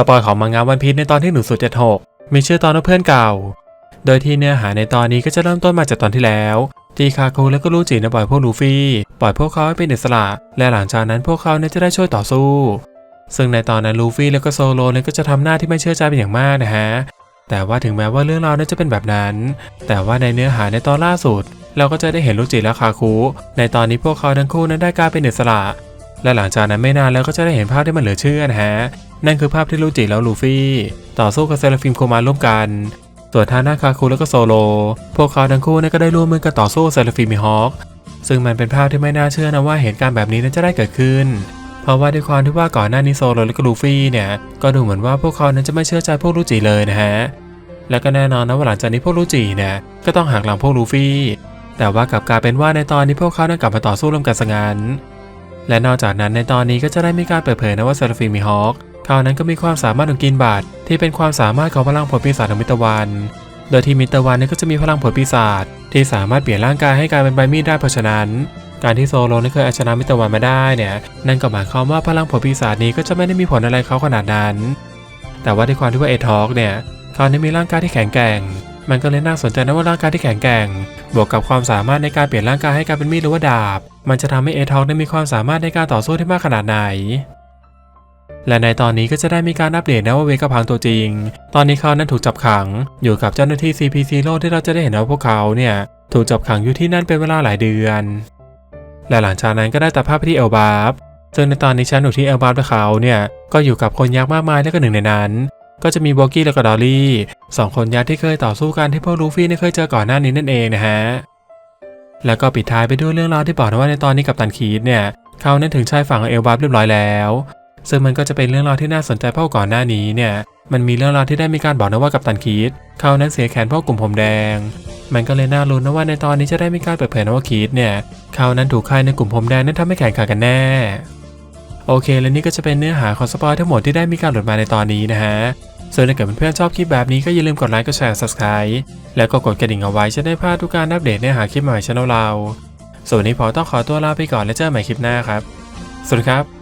สปอยของมังงะวันพีชในตอนที่ 1076 มีชื่อตอนว่าเพื่อนเก่า โดยที่เนื้อหาในตอนนี้ก็จะเริ่มต้นมาจากตอนที่แล้ว ที่คาคุและก็ลูจินปล่อยพวกลูฟี่ ปล่อยพวกเขาให้เป็นอิสระ และหลังจากนั้นพวกเขาเนี่ยจะได้ช่วยต่อสู้ ซึ่งในตอนนั้นลูฟี่แล้วก็โซโลเนี่ยก็จะทำหน้าที่ไม่เชื่อใจเป็นอย่างมากนะฮะ แต่ว่าถึงแม้ว่าเรื่องราวนั้นจะเป็นแบบนั้น แต่ว่าในเนื้อหาในตอนล่าสุด เราก็จะได้เห็นลูจิและคาคุในตอนนี้พวกเขาทั้งคู่นั้นได้กลายเป็นอิสระ และหลังจากนั้นไม่นานแล้วก็จะได้เห็นภาพที่มันเหลือเชื่อนะฮะ นั่นคือภาพที่ลูจิแล้วลูฟี่ ต่อสู้กับเซราฟิมโคมาร่วมกันส่วนทางด้าคาคุแล้วก็โซโล พวกเขาทั้งคู่นั้นก็ได้ร่วมมือกันต่อสู้เซราฟิมมิฮอคซึ่งมันเป็นภาพที่ไม่น่าเชื่อนะว่าเหตุการณ์แบบนี้นั้นจะได้เกิดขึ้น เพราะว่าด้วยความที่ว่าก่อนหน้านี้โซโลและก็ลูฟี่เนี่ยก็ดูเหมือนว่าพวกเขานั้นจะไม่เชื่อใจพวกลูจิเลยนะฮะ และก็แน่นอนนะว่าหลังจากนี้พวกลูจิเนี่ยก็ต้องหักหลังพวกลูฟี่ แต่ว่ากลับกลายเป็นว่าในตอนนี้พวกเขานั้นกลับมาต่อสู้ร่วมกันซะงั้น และนอกจากนั้นในตอนนี้ก็จะได้มีการเปิดเผยนะว่าเซราฟิมมิฮอคเขานั้นก็มีความสามารถของกินบาทที่เป็นความสามารถของพลังผลปีศาจของมิตรวัน โดยที่มิตรวันนี่ยก็จะมีพลังผลปีศาจที่สามารถเปลี่ยนร่างกายให้กลายเป็นใบมีดได้เพราะฉะนั้นการที่โซโลนี่เคยเอาชนะมิตรวันมาได้เนี่ย นั่นก็หมายความว่าพลังผลปีศาจนี้ก็จะไม่ได้มีผลอะไรเขาขนาดนั้น แต่ว่าด้วยความที่ว่าเอทอกเนี่ยเขาเนี่ยมีร่างกายที่แข็งแกร่ง มันก็เลยน่าสนใจนะว่าร่างกายที่แข็งแกร่ง บวกกับความสามารถในการเปลี่ยนร่างกายให้กลายเป็นมีดหรือว่าดาบ มันจะทำให้เอทอกได้มีความสามารถในการต่อสู้ที่มากขนาดไหน และในตอนนี้ก็จะได้มีการอัปเดตนะว่าเวกพังตัวจริง ตอนนี้เขานั้นถูกจับขัง อยู่กับเจ้าหน้าที่ CP0 ที่เราจะได้เห็นว่าพวกเขาเนี่ยถูกจับขังอยู่ที่นั่นเป็นเวลาหลายเดือน และหลังจากนั้นก็ได้ตัดภาพไปที่เอลบาฟซึ่งในตอนนี้ฉันอยู่ที่เอลบาฟและเขาเนี่ยก็อยู่กับคนยักษ์มากมายและก็หนึ่งในนั้น ก็จะมีโบกี้และก็ดอลลี่สองคนยักษ์ที่เคยต่อสู้กันที่พวกลูฟี่เนี่ยเคยเจอก่อนหน้านี้นั่นเองนะฮะ แล้วก็ปิดท้ายไปด้วยเรื่องราวที่บอกนะว่าในตอนนี้กับตันคีดเนี่ย เขานั้นถึงชายฝั่งของเอลบาฟเรียบร้อยแล้ว ซึ่งมันก็จะเป็นเรื่องราวที่น่าสนใจเพราะก่อนหน้านี้เนี่ย มันมีเรื่องราวที่ได้มีการบอกนะว่ากับตันคีดเขานั้นเสียแขนเพราะกลุ่มผมแดง มันก็เลยน่าลุ้นนะว่าในตอนนี้จะได้มีการเปิดเผยนะว่าคีดเนี่ย เขานั้นถูกใครในกลุ่มผมแดงนั้นทำให้แข่งขันกันแน่ โอเค และนี่ก็จะเป็นเนื้อหาของสปอยทั้งหมดที่ได้มีการหลุดมาในตอนนี้นะฮะส่วนถ้าเกิดเพื่อนๆชอบคลิปแบบนี้ก็อย่าลืมกดไลค์กดแชร์ subscribe แล้วก็กดกระดิ่งเอาไว้จะได้พลาดทุกการอัปเดตเนื้อหาคลิปใหม่ช่องเราส่วนนนี้พอต้องขอตัวลาไปก่อนแล้วเจอกันใหม่คลิปหน้าครับสวัสดีครับ